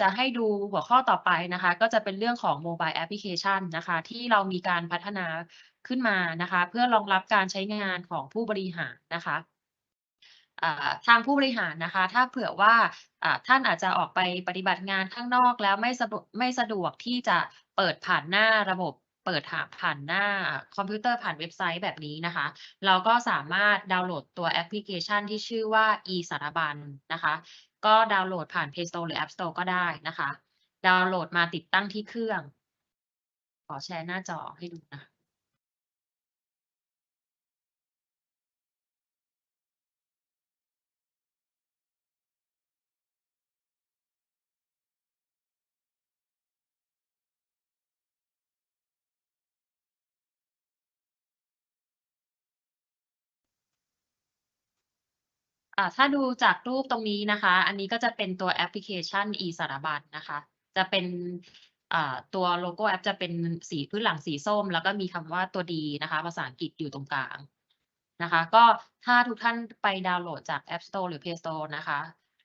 จะให้ดูหัวข้อต่อไปนะคะ ก็จะเป็นเรื่องของโมบายแอปพลิเคชันนะคะ ที่เรามีการพัฒนาขึ้นมานะคะ เพื่อรองรับการใช้งานของผู้บริหารนะคะทางผู้บริหารนะคะ ถ้าเผื่อว่าอ่าท่านอาจจะออกไปปฏิบัติงานข้างนอกแล้วไม่สะดวกไม่สะดวกที่จะเปิดผ่านหน้าระบบเปิดหาผ่านหน้าคอมพิวเตอร์ผ่านเว็บไซต์แบบนี้นะคะ เราก็สามารถดาวน์โหลดตัวแอปพลิเคชันที่ชื่อว่า e สารบัญนะคะ ก็ดาวน์โหลดผ่าน Play Store หรือ App Store ก็ได้นะคะ ดาวน์โหลดมาติดตั้งที่เครื่อง ขอแชร์หน้าจอให้ดูนะ อ่าถ้าดูจากรูปตรงนี้นะคะ อันนี้ก็จะเป็นตัวแอปพลิเคชัน e สารบัญนะคะ จะเป็นอ่าตัวโลโก้แอปจะเป็นสีพื้นหลังสีส้ม แล้วก็มีคำว่าตัวดีนะคะ ภาษาอังกฤษอยู่ตรงกลางนะคะ ก็ถ้าทุกท่านไปดาวน์โหลดจาก App Store หรือ Play Store นะคะ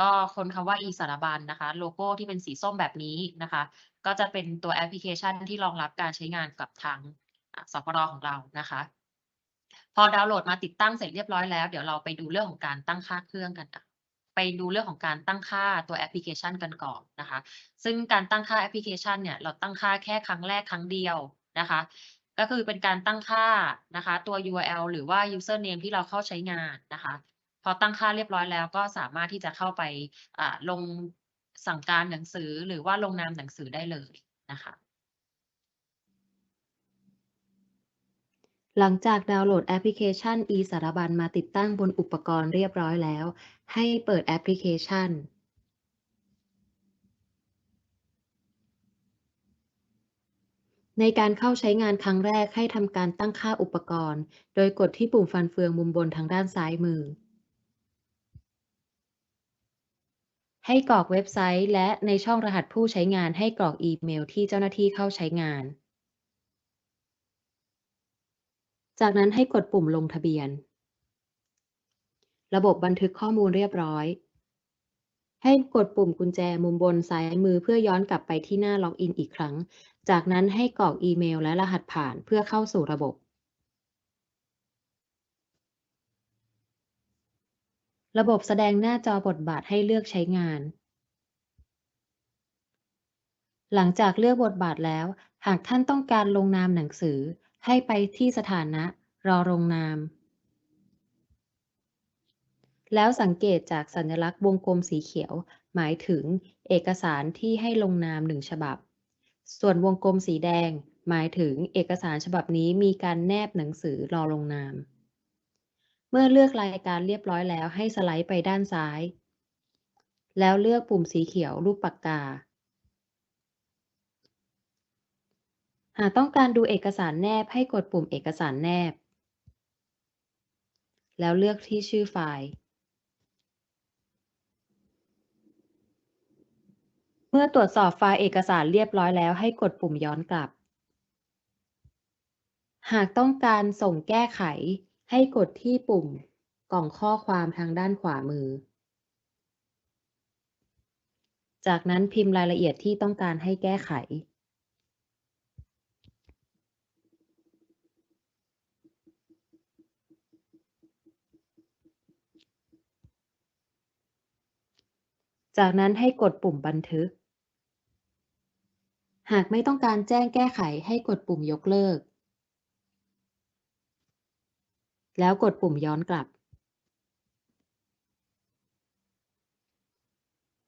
ก็ค้นคำว่า e สารบัญนะคะ โลโก้ที่เป็นสีส้มแบบนี้นะคะ ก็จะเป็นตัวแอปพลิเคชันที่รองรับการใช้งานกับทางสพรของเรานะคะ พอดาวน์โหลดมาติดตั้งเสร็จเรียบร้อยแล้วเดี๋ยวเราไปดูเรื่องของการตั้งค่าเครื่องกันค่ะไปดูเรื่องของการตั้งค่าตัวแอปพลิเคชันกันก่อนนะคะ ซึ่งการตั้งค่าแอปพลิเคชันเนี่ยเราตั้งค่าแค่ครั้งแรกครั้งเดียวนะคะ ก็คือเป็นการตั้งค่านะคะตัว URL หรือว่า username ที่เราเข้าใช้งานนะคะ พอตั้งค่าเรียบร้อยแล้วก็สามารถที่จะเข้าไปอ่าลงสั่งการหนังสือหรือว่าลงนามหนังสือได้เลยนะคะ หลังจากดาวน์โหลดแอปพลิเคชัน e สารบัญมาติดตั้งบนอุปกรณ์เรียบร้อยแล้ว ให้เปิดแอปพลิเคชัน ในการเข้าใช้งานครั้งแรกให้ทำการตั้งค่าอุปกรณ์ โดยกดที่ปุ่มฟันเฟืองมุมบนทางด้านซ้ายมือ ให้กรอกเว็บไซต์ และในช่องรหัสผู้ใช้งานให้กรอกอีเมลที่เจ้าหน้าที่เข้าใช้งาน จากนั้นให้กดปุ่มลงทะเบียน ระบบบันทึกข้อมูลเรียบร้อย ให้กดปุ่มกุญแจมุมบนซ้ายมือเพื่อย้อนกลับไปที่หน้าล็อกอินอีกครั้ง จากนั้นให้กรอกอีเมลและรหัสผ่านเพื่อเข้าสู่ระบบระบบแสดงหน้าจอบทบาทให้เลือกใช้งาน หลังจากเลือกบทบาทแล้ว หากท่านต้องการลงนามหนังสือ ให้ไปที่สถานะ รอลงนาม แล้วสังเกตจากสัญลักษณ์วงกลมสีเขียว หมายถึงเอกสารที่ให้ลงนามหนึ่งฉบับ ส่วนวงกลมสีแดง หมายถึงเอกสารฉบับนี้มีการแนบหนังสือรอลงนาม เมื่อเลือกรายการเรียบร้อยแล้วให้สไลด์ไปด้านซ้าย แล้วเลือกปุ่มสีเขียวรูปปากกา หากต้องการดูเอกสารแนบให้กดปุ่มเอกสารแนบ แล้วเลือกที่ชื่อไฟล์ เมื่อตรวจสอบไฟล์เอกสารเรียบร้อยแล้วให้กดปุ่มย้อนกลับ หากต้องการส่งแก้ไขให้กดที่ปุ่มกล่องข้อความทางด้านขวามือ จากนั้นพิมพ์รายละเอียดที่ต้องการให้แก้ไข จากนั้นให้กดปุ่มบันทึก หากไม่ต้องการแจ้งแก้ไขให้กดปุ่มยกเลิก แล้วกดปุ่มย้อนกลับ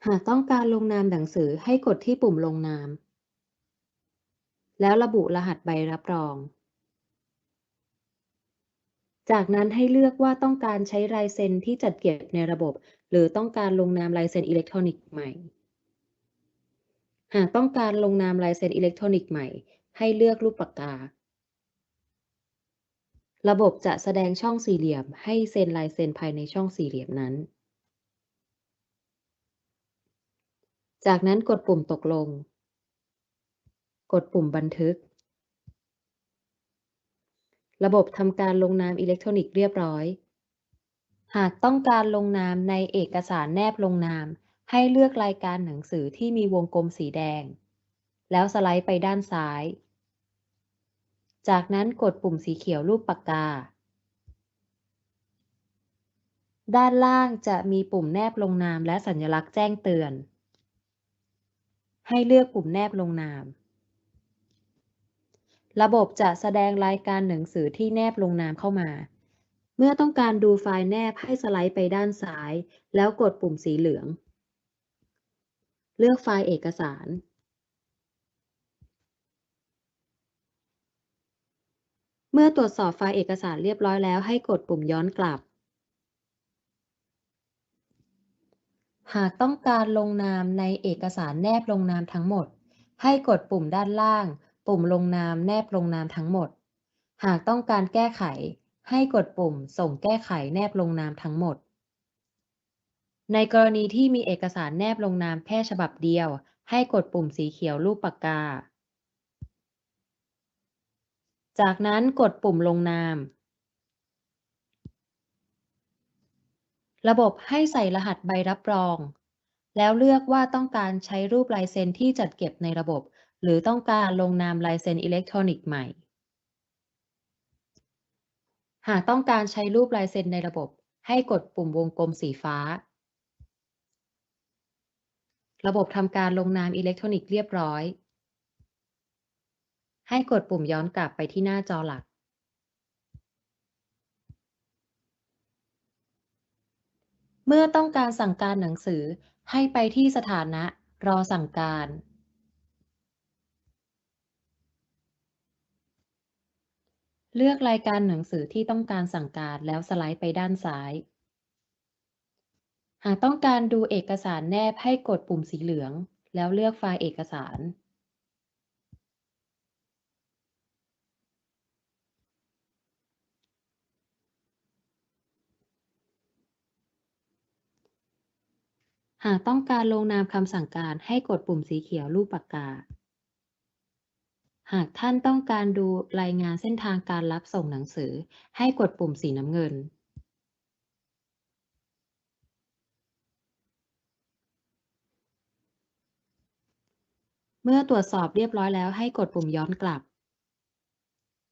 หากต้องการลงนามหนังสือให้กดที่ปุ่มลงนาม แล้วระบุรหัสใบรับรอง จากนั้นให้เลือกว่าต้องการใช้ลายเซ็นที่จัดเก็บในระบบ หรือต้องการลงนามลายเซ็นอิเล็กทรอนิกส์ใหม่ หากต้องการลงนามลายเซ็นอิเล็กทรอนิกส์ใหม่ ให้เลือกรูปปากกา ระบบจะแสดงช่องสี่เหลี่ยม ให้เซ็นลายเซ็นภายในช่องสี่เหลี่ยมนั้น จากนั้นกดปุ่มตกลง กดปุ่มบันทึก ระบบทำการลงนามอิเล็กทรอนิกส์เรียบร้อย หากต้องการลงนามในเอกสารแนบลงนาม ให้เลือกรายการหนังสือที่มีวงกลมสีแดง แล้วสไลด์ไปด้านซ้าย จากนั้นกดปุ่มสีเขียวรูปปากกา ด้านล่างจะมีปุ่มแนบลงนามและสัญลักษณ์แจ้งเตือน ให้เลือกปุ่มแนบลงนาม ระบบจะแสดงรายการหนังสือที่แนบลงนามเข้ามา เมื่อต้องการดูไฟล์แนบให้สไลด์ไปด้านซ้าย แล้วกดปุ่มสีเหลือง เลือกไฟล์เอกสาร เมื่อตรวจสอบไฟล์เอกสารเรียบร้อยแล้วให้กดปุ่มย้อนกลับ หากต้องการลงนามในเอกสารแนบลงนามทั้งหมด ให้กดปุ่มด้านล่าง ปุ่มลงนามแนบลงนามทั้งหมด หากต้องการแก้ไข ให้กดปุ่มส่งแก้ไขแนบลงนามทั้งหมด ในกรณีที่มีเอกสารแนบลงนามแค่ฉบับเดียว ให้กดปุ่มสีเขียวรูปปากกา จากนั้นกดปุ่มลงนาม ระบบให้ใส่รหัสใบรับรอง แล้วเลือกว่าต้องการใช้รูปลายเซ็นที่จัดเก็บในระบบ หรือต้องการลงนามลายเซ็นอิเล็กทรอนิกส์ใหม่ หากต้องการใช้รูปลายเซ็นในระบบ ให้กดปุ่มวงกลมสีฟ้า ระบบทำการลงนามอิเล็กทรอนิกส์เรียบร้อย ให้กดปุ่มย้อนกลับไปที่หน้าจอหลัก เมื่อต้องการสั่งการหนังสือให้ไปที่สถานะรอสั่งการ เลือกรายการหนังสือที่ต้องการสั่งการแล้วสไลด์ไปด้านซ้าย หากต้องการดูเอกสารแนบให้กดปุ่มสีเหลือง แล้วเลือกไฟล์เอกสาร หากต้องการลงนามคำสั่งการให้กดปุ่มสีเขียวรูปปากกา หากท่านต้องการดูรายงานเส้นทางการรับส่งหนังสือ ให้กดปุ่มสีน้ำเงิน เมื่อตรวจสอบเรียบร้อยแล้วให้กดปุ่มย้อนกลับ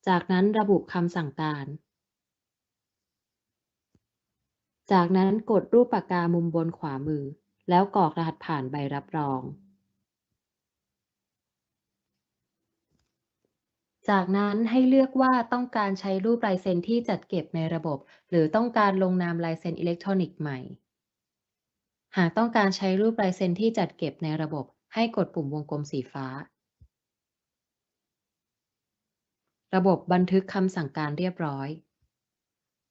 จากนั้นระบุคำสั่งการ จากนั้นกดรูปปากกามุมบนขวามือ แล้วกรอกรหัสผ่านใบรับรอง จากนั้นให้เลือกว่าต้องการใช้รูปลายเซ็นที่จัดเก็บในระบบ หรือต้องการลงนามลายเซ็นอิเล็กทรอนิกส์ใหม่ หากต้องการใช้รูปลายเซ็นที่จัดเก็บในระบบ ให้กดปุ่มวงกลมสีฟ้า ระบบบันทึกคำสั่งการเรียบร้อย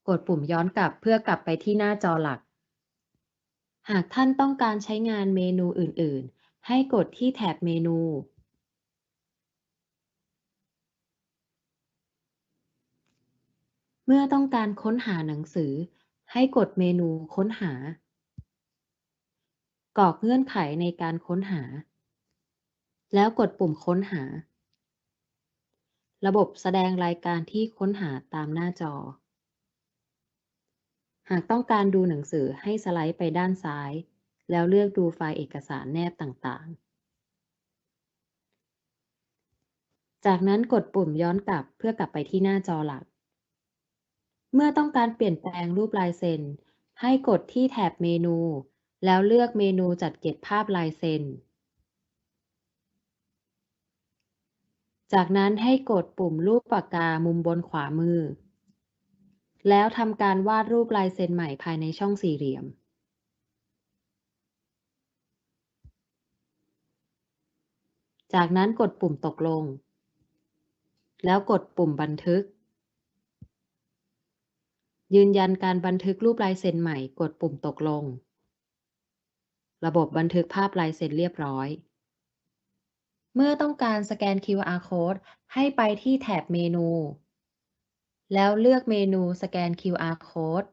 กดปุ่มย้อนกลับเพื่อกลับไปที่หน้าจอหลัก หากท่านต้องการใช้งานเมนูอื่น ๆ ให้กดที่แถบเมนู เมื่อต้องการค้นหาหนังสือ ให้กดเมนูค้นหา กรอกเงื่อนไขในการค้นหา แล้วกดปุ่มค้นหา ระบบแสดงรายการที่ค้นหาตามหน้าจอ หากต้องการดูหนังสือให้สไลด์ไปด้านซ้าย แล้วเลือกดูไฟล์เอกสารแนบต่างๆจากนั้นกดปุ่มย้อนกลับเพื่อกลับไปที่หน้าจอหลัก เมื่อต้องการเปลี่ยนแปลงรูปลายเซ็น ให้กดที่แถบเมนู แล้วเลือกเมนูจัดเก็บภาพลายเซ็น จากนั้นให้กดปุ่มรูปปากกามุมบนขวามือ แล้วทำการวาดรูปลายเซ็นใหม่ภายในช่องสี่เหลี่ยมจากนั้นกดปุ่มตกลง แล้วกดปุ่มบันทึก ยืนยันการบันทึกรูปลายเซ็นใหม่ กดปุ่มตกลง ระบบบันทึกภาพลายเซ็นเรียบร้อย เมื่อต้องการสแกน QR code ให้ไปที่แถบเมนู แล้วเลือกเมนูสแกน QR code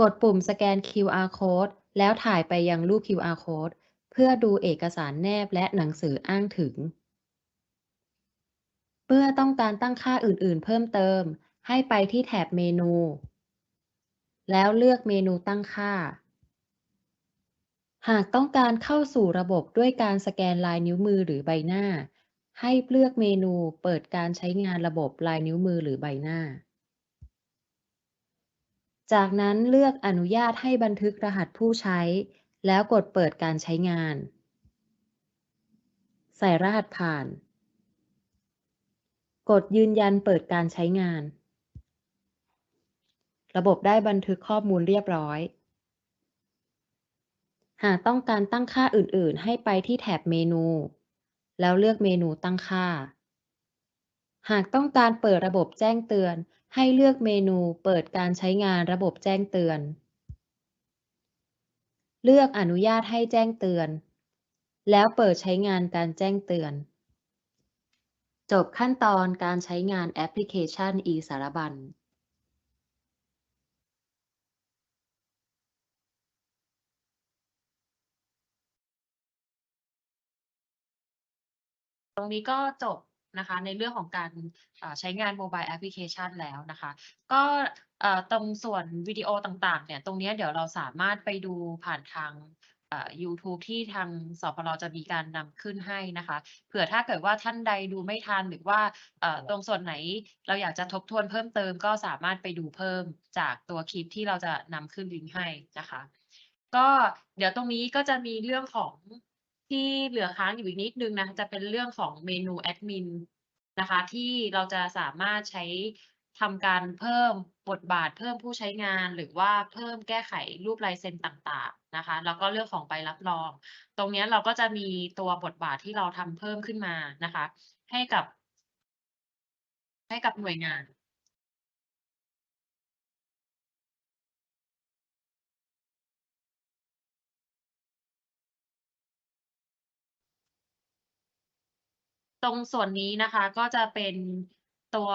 กดปุ่มสแกน QR code แล้วถ่ายไปยังรูป QR code เพื่อดูเอกสารแนบและหนังสืออ้างถึง เมื่อต้องการตั้งค่าอื่น ๆ เพิ่มเติม ให้ไปที่แถบเมนู แล้วเลือกเมนูตั้งค่า หากต้องการเข้าสู่ระบบด้วยการสแกนลายนิ้วมือหรือใบหน้า ให้เลือกเมนูเปิดการใช้งานระบบลายนิ้วมือหรือใบหน้า จากนั้นเลือกอนุญาตให้บันทึกรหัสผู้ใช้ แล้วกดเปิดการใช้งาน ใส่รหัสผ่านกดยืนยันเปิดการใช้งาน ระบบได้บันทึกข้อมูลเรียบร้อย หากต้องการตั้งค่าอื่น ๆ ให้ไปที่แถบเมนู แล้วเลือกเมนูตั้งค่า หากต้องการเปิดระบบแจ้งเตือน ให้เลือกเมนูเปิดการใช้งานระบบแจ้งเตือน เลือกอนุญาตให้แจ้งเตือน แล้วเปิดใช้งานการแจ้งเตือน จบขั้นตอนการใช้งานแอปพลิเคชัน e สารบัญ ตรงนี้ก็จบนะคะในเรื่องของการใช้งานโมบายแอปพลิเคชันแล้วนะคะ ก็ตรงส่วนวิดีโอต่างๆเนี่ยตรงนี้เดี๋ยวเราสามารถไปดูผ่านทางเอ่อยูทูบที่ทางสพลจะมีการนำขึ้นให้นะคะ เผื่อถ้าเกิดว่าท่านใดดูไม่ทันหรือว่าตรงส่วนไหนเราอยากจะทบทวนเพิ่มเติมก็สามารถไปดูเพิ่มจากตัวคลิปที่เราจะนำขึ้นลิงก์ให้นะคะ ก็เดี๋ยวตรงนี้ก็จะมีเรื่องของ ที่เหลือค้างอยู่อีกนิดนึงนะ จะเป็นเรื่องของเมนูแอดมินนะคะ ที่เราจะสามารถใช้ทำการเพิ่มบทบาทเพิ่มผู้ใช้งานหรือว่าเพิ่มแก้ไขรูปลายเซ็นต่างๆนะคะ แล้วก็เรื่องของใบรับรอง ตรงนี้เราก็จะมีตัวบทบาทที่เราทำเพิ่มขึ้นมานะคะ ให้กับ ให้กับหน่วยงาน ตรงส่วนนี้นะคะก็จะเป็นตัว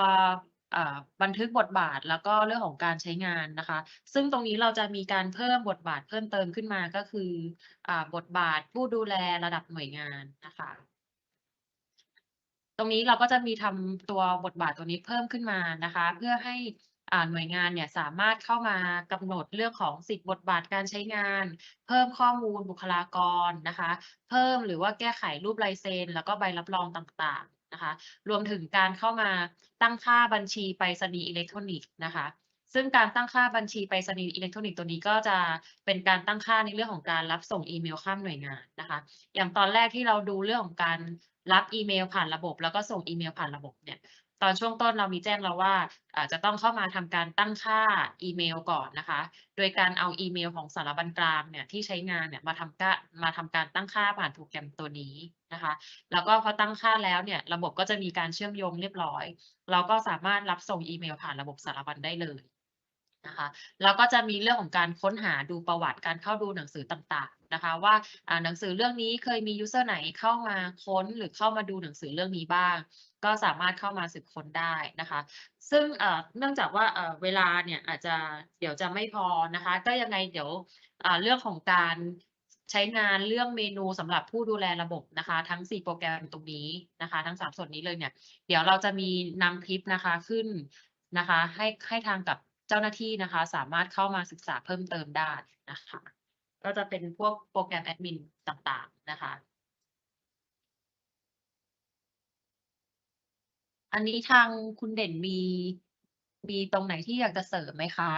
บันทึกบทบาทแล้วก็เรื่องของการใช้งานนะคะ ซึ่งตรงนี้เราจะมีการเพิ่มบทบาทเพิ่มเติมขึ้นมาก็คืออบทบาทผู้ดูแลระดับหน่วยงานนะคะ ตรงนี้เราก็จะมีทำตัวบทบาทตัวนี้เพิ่มขึ้นมานะคะ เพื่อให้ หน่วยงานเนี่ยสามารถเข้ามากำหนดเรื่องของสิทธิบทบาทการใช้งาน เพิ่มข้อมูลบุคลากรนะคะ เพิ่มหรือว่าแก้ไขรูปลายเซ็นแล้วก็ใบรับรองต่างๆนะคะ รวมถึงการเข้ามาตั้งค่าบัญชีไปรษณีย์อิเล็กทรอนิกส์นะคะซึ่งการตั้งค่าบัญชีไปรษณีย์อิเล็กทรอนิกส์ตัวนี้ก็จะเป็นการตั้งค่าในเรื่องของการรับส่งอีเมลข้ามหน่วยงานนะคะ อย่างตอนแรกที่เราดูเรื่องของการรับอีเมลผ่านระบบ แล้วก็ส่งอีเมลผ่านระบบเนี่ย ตอนช่วงต้นเรามีแจ้งเราว่าอาจจะต้องเข้ามาทำการตั้งค่าอีเมลก่อนนะคะ โดยการเอาอีเมลของสารบัญกลางเนี่ยที่ใช้งานเนี่ยมาทำกะมาทำการตั้งค่าผ่านโปรแกรมตัวนี้นะคะ แล้วก็พอตั้งค่าแล้วเนี่ยระบบก็จะมีการเชื่อมโยงเรียบร้อย เราก็สามารถรับส่งอีเมลผ่านระบบสารบัญได้เลย นะคะแล้วก็จะมีเรื่องของการค้นหาดูประวัติการเข้าดูหนังสือต่างๆนะคะ ว่าหนังสือเรื่องนี้เคยมียูเซอร์ไหนเข้ามาค้นหรือเข้ามาดูหนังสือเรื่องนี้บ้าง ก็สามารถเข้ามาสืบค้นได้นะคะ ซึ่งเนื่องจากว่าเวลาเนี่ยอาจจะเดี๋ยวจะไม่พอนะคะ ก็ยังไงเดี๋ยวเรื่องของการใช้งานเรื่องเมนูสำหรับผู้ดูแลระบบนะคะ ทั้ง 4 โปรแกรมตรงนี้นะคะ ทั้ง 3 ส่วนนี้เลยเนี่ย เดี๋ยวเราจะมีนำคลิปนะคะขึ้นนะคะ ให้ให้ทางกับ จ้าหน้าที่นะคะ สามารถเข้ามาศึกษาเพิ่มเติมได้นะคะ ก็จะเป็นพวกโปรแกรมแอดมินต่างๆนะคะ อันนี้ทางคุณเด่นมีมีตรงไหนที่อยากจะเสริมไหมคะ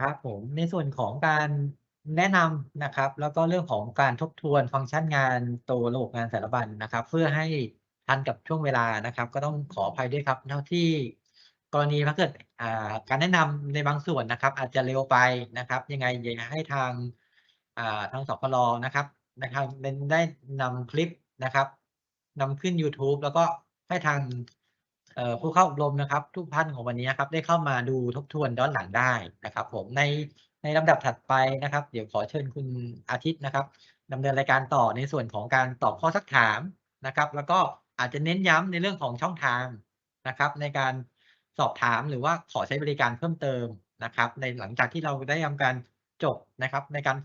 ครับผม ในส่วนของการแนะนำนะครับ แล้วก็เรื่องของการทบทวนฟังก์ชันงานตัวระบบงานสารบัญนะครับ เพื่อให้ทันกับช่วงเวลานะครับ ก็ต้องขออภัยด้วยครับเท่าที่กรณีถ้าเกิดอ่าการแนะนำในบางส่วนนะครับ อาจจะเร็วไปนะครับ ยังไงอยากให้ทางอ่าทางสพลนะครับนะครับเป็นได้นำคลิปนะครับนำขึ้นยูทูบแล้วก็ให้ทาง ผู้เข้าอบรมนะครับทุกท่านของวันนี้ครับได้เข้ามาดูทบทวนย้อนหลังได้นะครับ ผมในในลำดับถัดไปนะครับ เดี๋ยวขอเชิญคุณอาทิตย์นะครับดำเนินรายการต่อในส่วนของการตอบข้อซักถามนะครับ แล้วก็อาจจะเน้นย้ำในเรื่องของช่องทางนะครับ ในการสอบถามหรือว่าขอใช้บริการเพิ่มเติมนะครับ ในหลังจากที่เราได้ทำการจบนะครับ ในการ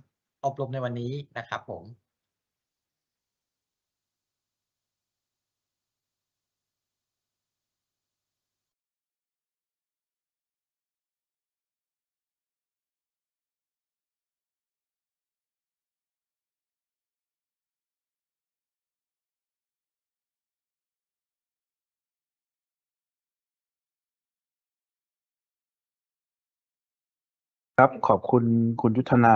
อบรมในวันนี้นะครับผม ครับ ขอบคุณคุณยุทธนา